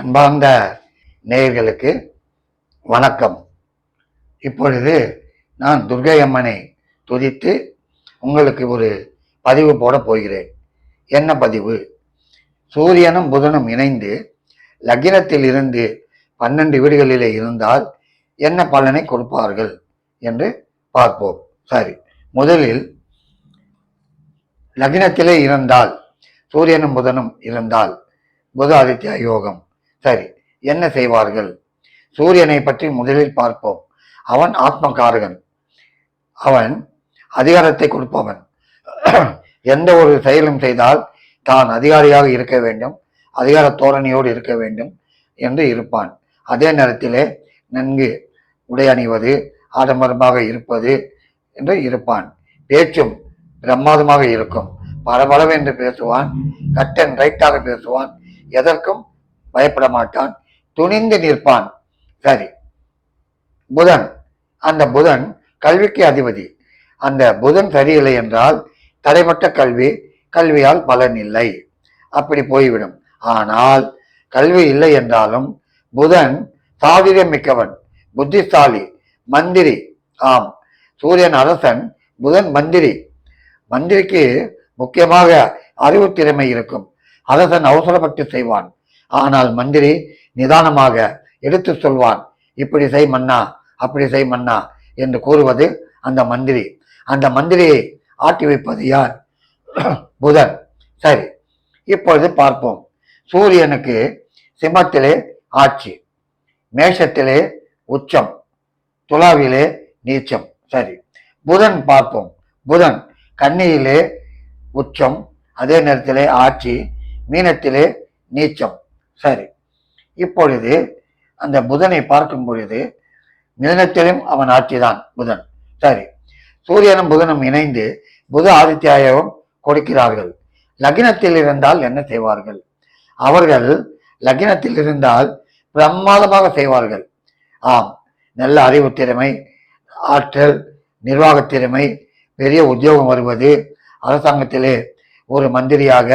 அன்பார்ந்த நேயர்களுக்கு வணக்கம். இப்பொழுது நான் துர்கை அம்மனை துதித்து உங்களுக்கு ஒரு பதிவு போட போகிறேன். என்ன பதிவு? சூரியனும் புதனும் இணைந்து லக்னத்தில் இருந்து பன்னெண்டு வீடுகளிலே இருந்தால் என்ன பலனை கொடுப்பார்கள் என்று பார்ப்போம். சரி முதலில் லக்னத்திலே இருந்தால் சூரியனும் புதனும் இருந்தால் புத ஆதித்ய யோகம். சரி என்ன செய்வார்கள்? சூரியனை பற்றி முதலில் பார்ப்போம். அவன் ஆத்மகாரகன் அவன் அதிகாரத்தை கொடுப்பவன். எந்த ஒரு செயலும் செய்தால் தான் அதிகாரியாக இருக்க வேண்டும் அதிகார தோரணையோடு இருக்க வேண்டும் என்று இருப்பான். அதே நேரத்திலே நன்கு உடை அணிவது ஆடம்பரமாக இருப்பது என்று இருப்பான். பேச்சும் பிரமாதமாக இருக்கும். பரபரவென்று பேசுவான் கட் அண்ட் ரைட்டாக பேசுவான். எதற்கும் பயப்பட மாட்டான் துணிந்து நிற்பான். சரி. புதன் அந்த புதன் கல்விக்கு அதிபதி. அந்த புதன் சரியில்லை என்றால் தடைப்பட்ட கல்வி கல்வியால் பலன் இல்லை. அப்படி போய்விடும். ஆனால் கல்வி இல்லை என்றாலும் புதன் சாதிரியம் மிக்கவன் புத்திசாலி மந்திரி. ஆம். சூரியன் அரசன் புதன் மந்திரி. மந்திரிக்கு முக்கியமாக அறிவு திறமை இருக்கும். அரசன் அவசரப்பட்டு செய்வான். ஆனால் மந்திரி நிதானமாக எடுத்து சொல்வான் இப்படி செய் மன்னா அப்படி செய் மன்னா என்று கூறுவது அந்த மந்திரி. அந்த மந்திரியை ஆட்டி வைப்பது யார்? புதன். சரி இப்பொழுது பார்ப்போம். சூரியனுக்கு சிம்மத்திலே ஆட்சி மேஷத்திலே உச்சம் துலாவிலே நீச்சம். சரி புதன் பார்ப்போம். புதன் கன்னியிலே உச்சம் அதே நேரத்திலே ஆட்சி மீனத்திலே நீச்சம். சரி. இப்பொழுது அந்த புதனை பார்க்கும் பொழுது மிதனத்திலும் அவன் ஆட்சிதான் புதன். சரி. சூரியனும் புதனும் இணைந்து புத ஆதித்யாயவும் கொடுக்கிறார்கள். லக்னத்தில் இருந்தால் என்ன செய்வார்கள்? அவர்கள் லக்னத்தில் இருந்தால் பிரமாதமாக செய்வார்கள். ஆம். நல்ல அறிவு திறமை ஆற்றல் நிர்வாக திறமை பெரிய உத்தியோகம் வருவது அரசாங்கத்திலே ஒரு மந்திரியாக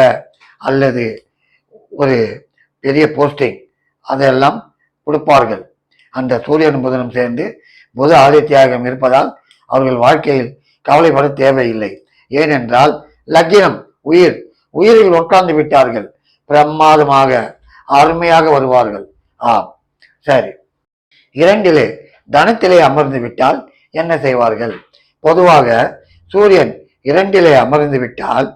அல்லது ஒரு பெரிய போஸ்டிங் அதையெல்லாம் கொடுப்பார்கள். அந்த சூரியன் புதனும் சேர்ந்து புத ஆதித்யாகம் இருப்பதால் அவர்கள் வாழ்க்கையில் கவலைப்பட தேவையில்லை. ஏனென்றால் லக்கினம் உயிர் உயிரில் உட்கார்ந்து விட்டார்கள். பிரமாதமாக அருமையாக வருவார்கள். ஆம் சரி. இரண்டிலே தனத்திலே அமர்ந்து விட்டால் என்ன செய்வார்கள்? பொதுவாக சூரியன் இரண்டிலே அமர்ந்து விட்டால்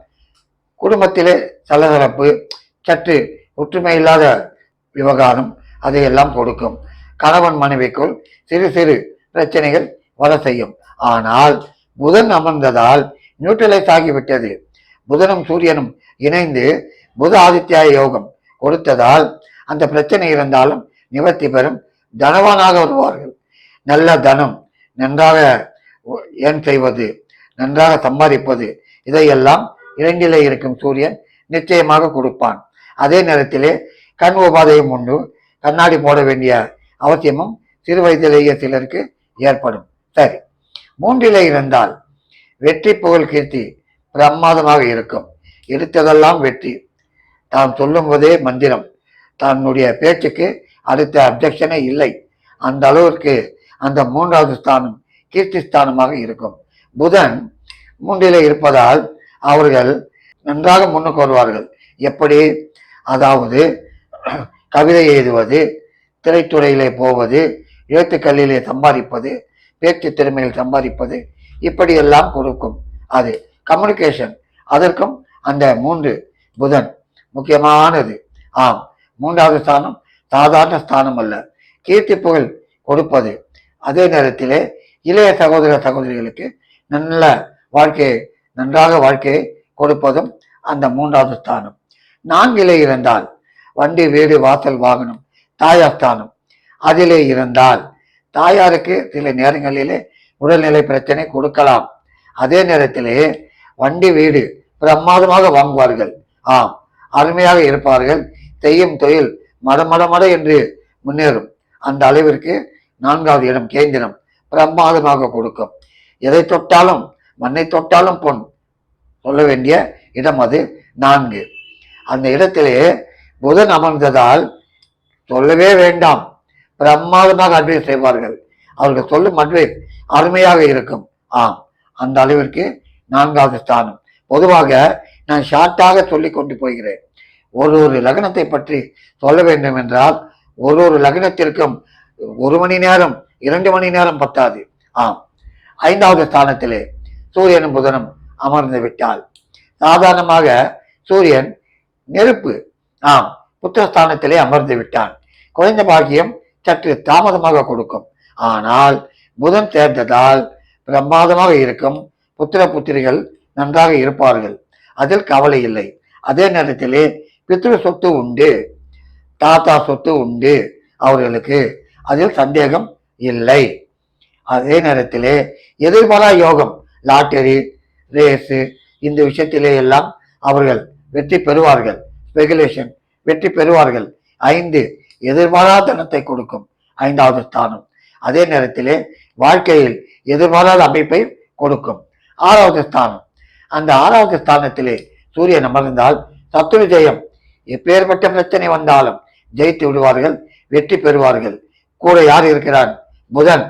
குடும்பத்திலே சலசலப்பு சற்று ஒற்றுமை இல்லாத விவகாரம் அதையெல்லாம் கொடுக்கும். கணவன் மனைவிக்குள் சிறு சிறு பிரச்சனைகள் வர செய்யும். ஆனால் புதன் அமர்ந்ததால் நியூட்ரலைஸ் ஆகிவிட்டது. புதனும் சூரியனும் இணைந்து புத ஆதித்யாய யோகம் கொடுத்ததால் அந்த பிரச்சனை இருந்தாலும் நிவர்த்தி பெறும் தனவானாக வருவார்கள். நல்ல தனம் நன்றாக ஏன் செய்வது நன்றாக சம்பாதிப்பது இதையெல்லாம் இரண்டிலே இருக்கும் சூரியன் நிச்சயமாக கொடுப்பான். அதே நேரத்திலே கண் உபாதையும் உண்டு. கண்ணாடி போட வேண்டிய அவசியமும் சிறு வயதிலேயே சிலருக்கு ஏற்படும். சரி. மூன்றிலே இருந்தால் வெற்றி புகழ் கீர்த்தி பிரமாதமாக இருக்கும். எடுத்ததெல்லாம் வெற்றி. தான் சொல்லும் போதே மந்திரம். தன்னுடைய பேச்சுக்கு அடுத்த அப்ஜெக்ஷனே இல்லை. அந்த அளவிற்கு அந்த மூன்றாவது ஸ்தானம் கீர்த்தி ஸ்தானமாக இருக்கும். புதன் மூன்றிலே இருப்பதால் அவர்கள் நன்றாக முன்னுக்கு வருவார்கள். எப்படி? அதாவது கவிதை எழுதுவது திரைத்துறையிலே போவது எழுத்துக்கல்லிலே சம்பாதிப்பது பேச்சு திறமையில் சம்பாதிப்பது இப்படியெல்லாம் கொடுக்கும். அது கம்யூனிகேஷன் அதற்கும் அந்த மூன்று புதன். முக்கியமானது. ஆம். மூன்றாவது ஸ்தானம் சாதாரண ஸ்தானம் அல்ல. கீர்த்தி புகழ் கொடுப்பது. அதே நேரத்திலே இளைய சகோதர சகோதரிகளுக்கு நல்ல வாழ்க்கையை நன்றாக வாழ்க்கையை கொடுப்பதும் அந்த மூன்றாவது ஸ்தானம். நான்கிலே இருந்தால் வண்டி வீடு வாசல் வாகனம் தாயாஸ்தானம் அதிலே இருந்தால் தாயாருக்கு சில நேரங்களிலே உடல்நிலை பிரச்சனை கொடுக்கலாம். அதே நேரத்திலே வண்டி வீடு பிரமாதமாக வாங்குவார்கள். ஆம் அருமையாக இருப்பார்கள். செய்யும் தொழில் மடமடமட என்று முன்னேறும். அந்த அளவிற்கு நான்காவது இடம் கேந்திரம் பிரமாதமாக கொடுக்கும். எதை தொட்டாலும் மண்ணை தொட்டாலும் பொன். சொல்ல வேண்டிய இடம் அது நான்கு. அந்த இடத்திலே புதன் அமர்ந்ததால் சொல்லவே வேண்டாம். பிரம்மாதமாக அட்வைஸ் செய்வார்கள். அவர்கள் சொல்லும் அட்வைஸ் அருமையாக இருக்கும். ஆம் அந்த அளவிற்கு நான்காவது ஸ்தானம். பொதுவாக நான் ஷார்ட்டாக சொல்லி கொண்டு போகிறேன். ஒரு ஒரு லக்னத்தை பற்றி சொல்ல வேண்டும் என்றால் ஒரு ஒரு லக்னத்திற்கும் ஒரு மணி நேரம் இரண்டு மணி நேரம் பத்தாது. ஆம் ஐந்தாவது ஸ்தானத்திலே சூரியனும் புதனும் அமர்ந்து விட்டால் சாதாரணமாக சூரியன் நெருப்பு. ஆம் புத்திரஸ்தானத்திலே அமர்ந்து விட்டான். குறைந்த பாக்கியம் சற்று தாமதமாக கொடுக்கும். ஆனால் புதன் சேர்ந்ததால் பிரமாதமாக இருக்கும். புத்திர புத்திரிகள் நன்றாக இருப்பார்கள். அதில் கவலை இல்லை. அதே நேரத்திலே பித்ரு சொத்து உண்டு. தாத்தா சொத்து உண்டு. அவர்களுக்கு அதில் சந்தேகம் இல்லை. அதே நேரத்திலே எதிர்பாரா யோகம் லாட்டரி ரேஸு இந்த விஷயத்திலே எல்லாம் அவர்கள் வெற்றி பெறுவார்கள். ஸ்பெகுலேஷன் வெற்றி பெறுவார்கள். ஐந்து எதிர்பாராத தனத்தை கொடுக்கும். ஐந்தாவது ஸ்தானம். அதே நேரத்திலே வாழ்க்கையில் எதிர்பாராத அமைப்பை கொடுக்கும். ஆறாவது ஸ்தானம். அந்த ஆறாவது ஸ்தானத்திலே சூரியன் அமர்ந்தால் சத்துரு ஜெயம் எப்பேற்பட்ட பிரச்சனை வந்தாலும் ஜெயித்து விடுவார்கள் வெற்றி பெறுவார்கள். கூட யார் இருக்கிறார் புதன்.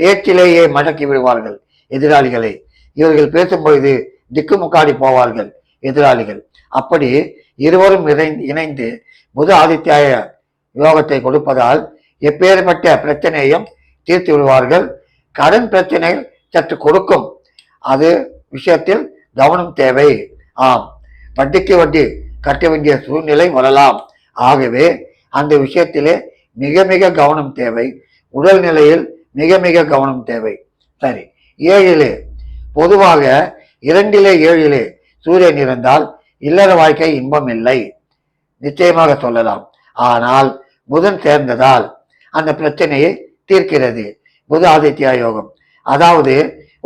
பேச்சிலேயே மடக்கி விடுவார்கள் எதிராளிகளை. இவர்கள் பேசும்பொழுது திக்குமுக்காடி போவார்கள். எதிராளிகள். அப்படி இருவரும் இணைந்து இணைந்து ஆதித்யாய யோகத்தை கொடுப்பதால் எப்பேற்பட்ட பிரச்சனையும் தீர்த்து விடுவார்கள். கடன் பிரச்சனை சற்று கொடுக்கும். அது விஷயத்தில் கவனம் தேவை. ஆம். வட்டிக்கு வட்டி கட்ட வேண்டிய சூழ்நிலை வரலாம். ஆகவே அந்த விஷயத்திலே மிக மிக கவனம் தேவை. உடல் நிலையில் மிக மிக கவனம் தேவை. சரி. ஏழிலே பொதுவாக இரண்டிலே ஏழிலே சூரியன் இருந்தால் இல்லற வாழ்க்கை இன்பம் இல்லை நிச்சயமாக சொல்லலாம். ஆனால் புதன் சேர்ந்ததால் அந்த பிரச்சனையை தீர்க்கிறது. புத ஆதித்யா யோகம். அதாவது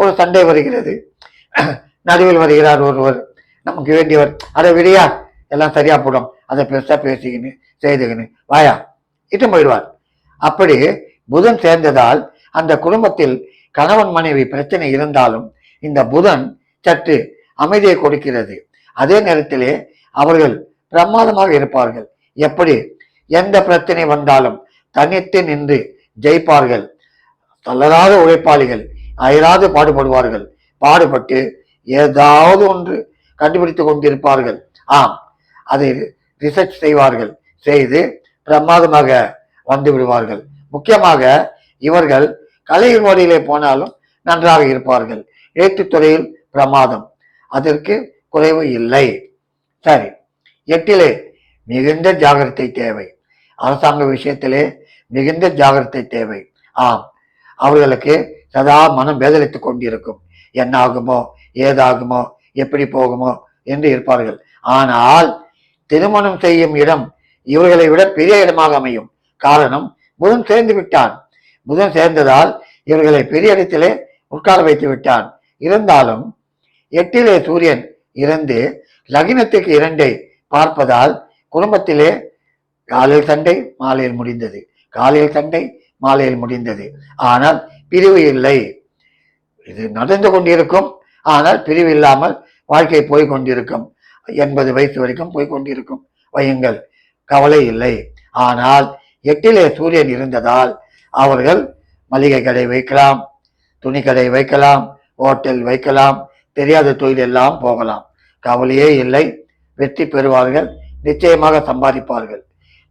ஒரு சண்டை வருகிறது. நடுவில் வருகிறார் ஒருவர். நமக்கு வேண்டியவர் அதை விடியா எல்லாம் சரியா போடும். அதை பெருசா பேசிக்கின்னு செய்துக்கின்னு வாயா. இட்டு போயிடுவார். அப்படி புதன் சேர்ந்ததால் அந்த குடும்பத்தில் கணவன் மனைவி பிரச்சனை இருந்தாலும் இந்த புதன் சற்று அமைதியை கொடுக்கிறது. அதே நேரத்திலே அவர்கள் பிரமாதமாக இருப்பார்கள். எப்படி? எந்த பிரச்சனை வந்தாலும் தனித்து நின்று ஜெயிப்பார்கள். தளராத உழைப்பாளிகள் அயராது பாடுபடுவார்கள். பாடுபட்டு ஏதாவது ஒன்று கண்டுபிடித்துக் கொண்டிருப்பார்கள். ஆம் அதை ரிசர்ச் செய்வார்கள். செய்து பிரமாதமாக வந்து விடுவார்கள். முக்கியமாக இவர்கள் கலை வழியிலே போனாலும் நன்றாக இருப்பார்கள். எழுத்துத்துறையில் பிரமாதம். அதற்கு குறைவு இல்லை. சரி எட்டிலே மிகுந்த ஜாகிரதை தேவை. அரசாங்க விஷயத்திலே மிகுந்த ஜாகிரதை தேவை. ஆம் அவர்களுக்கு சதா மனம் வேதலித்து கொண்டிருக்கும். என்ன ஆகுமோ ஏதாகுமோ எப்படி போகுமோ என்று இருப்பார்கள். ஆனால் திருமணம் செய்யும் இடம் இவர்களை விட பெரிய இடமாக அமையும். காரணம் புதன் சேர்ந்து விட்டான். புதன் சேர்ந்ததால் இவர்களை பெரிய இடத்திலே உட்கார வைத்து விட்டான். இருந்தாலும் எட்டிலே சூரியன் இருந்து லக்னத்துக்கு இரண்டை பார்ப்பதால் குடும்பத்திலே காலையில் சண்டை மாலையில் முடிந்தது. காலையில் சண்டை மாலையில் முடிந்தது. ஆனால் பிரிவு இல்லை. இது நடந்து கொண்டிருக்கும். ஆனால் பிரிவு இல்லாமல் வாழ்க்கை போய் கொண்டிருக்கும். எண்பது வயசு வரைக்கும் போய் கொண்டிருக்கும். வையுங்கள். கவலை இல்லை. ஆனால் எட்டிலே சூரியன் இருந்ததால் அவர்கள் மளிகை கடை வைக்கலாம் துணி கடை வைக்கலாம் ஹோட்டல் வைக்கலாம் தெரியாத தொழில் எல்லாம் போகலாம். கவலையே இல்லை. வெற்றி பெறுவார்கள். நிச்சயமாக சம்பாதிப்பார்கள்.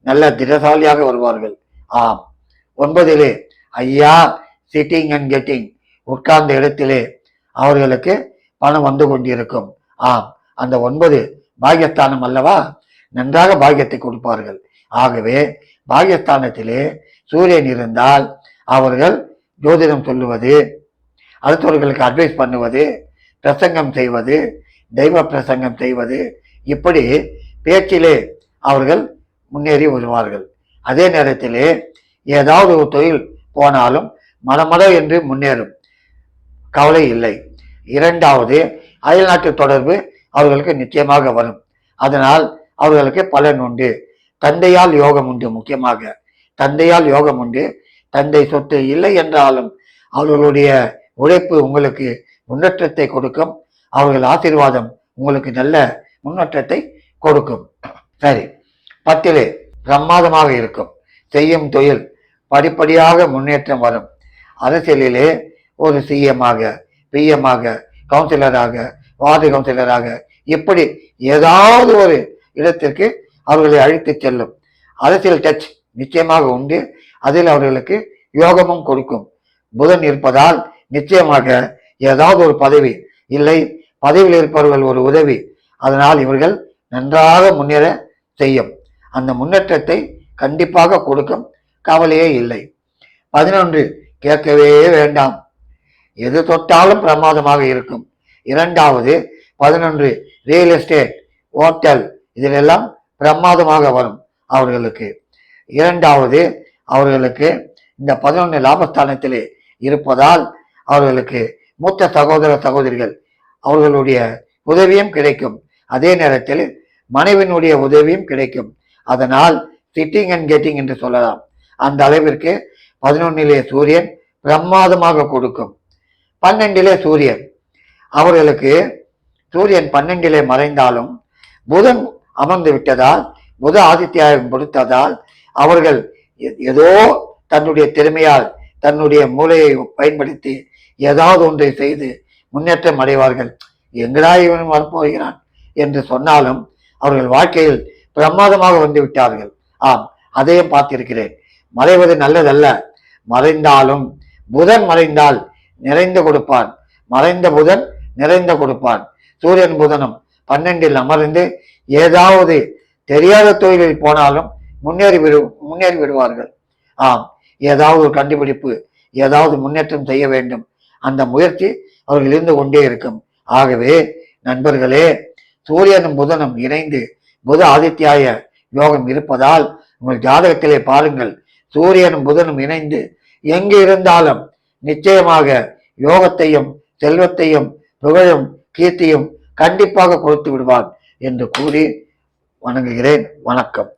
நல்ல திடசாலியாக வருவார்கள். ஆம். ஒன்பதிலே ஐயா சிட்டிங் அண்ட் கெட்டிங் உட்கார்ந்த இடத்திலே அவர்களுக்கு பணம் வந்து கொண்டிருக்கும். ஆம். அந்த ஒன்பது பாகியஸ்தானம் அல்லவா? நன்றாக பாகியத்தை கொடுப்பார்கள். ஆகவே பாகியஸ்தானத்திலே சூரியன் இருந்தால் அவர்கள் ஜோதிடம் சொல்லுவது அடுத்தவர்களுக்கு அட்வைஸ் பண்ணுவது பிரசங்கம் செய்வது தெய்வ பிரசங்கம் செய்வது இப்படி பேச்சிலே அவர்கள் முன்னேறி வருவார்கள். அதே நேரத்திலே ஏதாவது ஒரு தொழில் போனாலும் மடமட என்று முன்னேறும். கவலை இல்லை. இரண்டாவது அயல்நாட்டு தொடர்பு அவர்களுக்கு நிச்சயமாக வரும். அதனால் அவர்களுக்கு பலன் உண்டு. தந்தையால் யோகம் உண்டு முக்கியமாக. தந்தையால் யோகம் உண்டு. தந்தை சொத்து இல்லை என்றாலும் அவர்களுடைய உழைப்பு உங்களுக்கு முன்னேற்றத்தை கொடுக்கும். அவர்கள் ஆசீர்வாதம் உங்களுக்கு நல்ல முன்னேற்றத்தை கொடுக்கும். சரி பத்திலே பிரமாதமாக இருக்கும். செய்யும் தொழில் படிப்படியாக முன்னேற்றம் வரும். அரசியலிலே ஒரு சிஎம்மாக பிஎம்மாக கவுன்சிலராக வார்டு கவுன்சிலராக இப்படி ஏதாவது ஒரு இடத்திற்கு அவர்களை அழைத்து செல்லும். அரசியல் டச் நிச்சயமாக உண்டு. அதில் அவர்களுக்கு யோகமும் கொடுக்கும். புதன் இருப்பதால் நிச்சயமாக ஏதாவது ஒரு பதவி. இல்லை பதவியில் இருப்பவர்கள் ஒரு உதவி. அதனால் இவர்கள் நன்றாக முன்னேற செய்யும். அந்த முன்னேற்றத்தை கண்டிப்பாக கொடுக்கும் கவலையே இல்லை. பதினொன்று கேட்கவே வேண்டாம். எது தொட்டாலும் பிரமாதமாக இருக்கும். இரண்டாவது பதினொன்று ரியல் எஸ்டேட் ஹோட்டல் இதிலெல்லாம் பிரமாதமாக வரும் அவர்களுக்கு. இரண்டாவது அவர்களுக்கு இந்த பதினொன்று லாபஸ்தானத்திலே இருப்பதால் அவர்களுக்கு மூத்த சகோதர சகோதரிகள் அவர்களுடைய உதவியும் கிடைக்கும். அதே நேரத்தில் மனைவினுடைய உதவியும் கிடைக்கும். அதனால் சிட்டிங் அண்ட் கெட்டிங் என்று சொல்லலாம். அந்த அளவிற்கு பதினொன்னிலே சூரியன் பிரமாதமாக கொடுக்கும். பன்னெண்டிலே சூரியன். அவர்களுக்கு சூரியன் பன்னெண்டிலே மறைந்தாலும் புதன் அமர்ந்து விட்டதால் புத ஆதித்யாயம் கொடுத்ததால் அவர்கள் எ- ஏதோ தன்னுடைய திறமையால் தன்னுடைய மூளையை பயன்படுத்தி ஏதாவது ஒன்றை செய்து முன்னேற்றம் அடைவார்கள். எங்கடா இவன் வரப்போகிறான் என்று சொன்னாலும் அவர்கள் வாழ்க்கையில் பிரமாதமாக வந்து விட்டார்கள். ஆம் அதையும் பார்த்திருக்கிறேன். மறைவது நல்லதல்ல. மறைந்தாலும் புதன் மறைந்தால் நிறைந்து கொடுப்பான். மறைந்த புதன் நிறைந்த கொடுப்பான். சூரியன் புதனும் பன்னெண்டில் அமர்ந்து ஏதாவது தெரியாத தொழிலில் போனாலும் முன்னேறி விடு முன்னேறி விடுவார்கள். ஆம் ஏதாவது ஒரு கண்டுபிடிப்பு ஏதாவது முன்னேற்றம் செய்ய வேண்டும். அந்த முயற்சி அவர்கள் இருந்து கொண்டே இருக்கும். ஆகவே நண்பர்களே சூரியனும் புதனும் இணைந்து புத ஆதித்யாய யோகம் இருப்பதால் உங்கள் ஜாதகத்திலே பாருங்கள் சூரியனும் புதனும் இணைந்து எங்கு இருந்தாலும் நிச்சயமாக யோகத்தையும் செல்வத்தையும் புகழும் கீர்த்தியும் கண்டிப்பாக கொடுத்து விடுவார் என்று கூறி வணங்குகிறேன். வணக்கம்.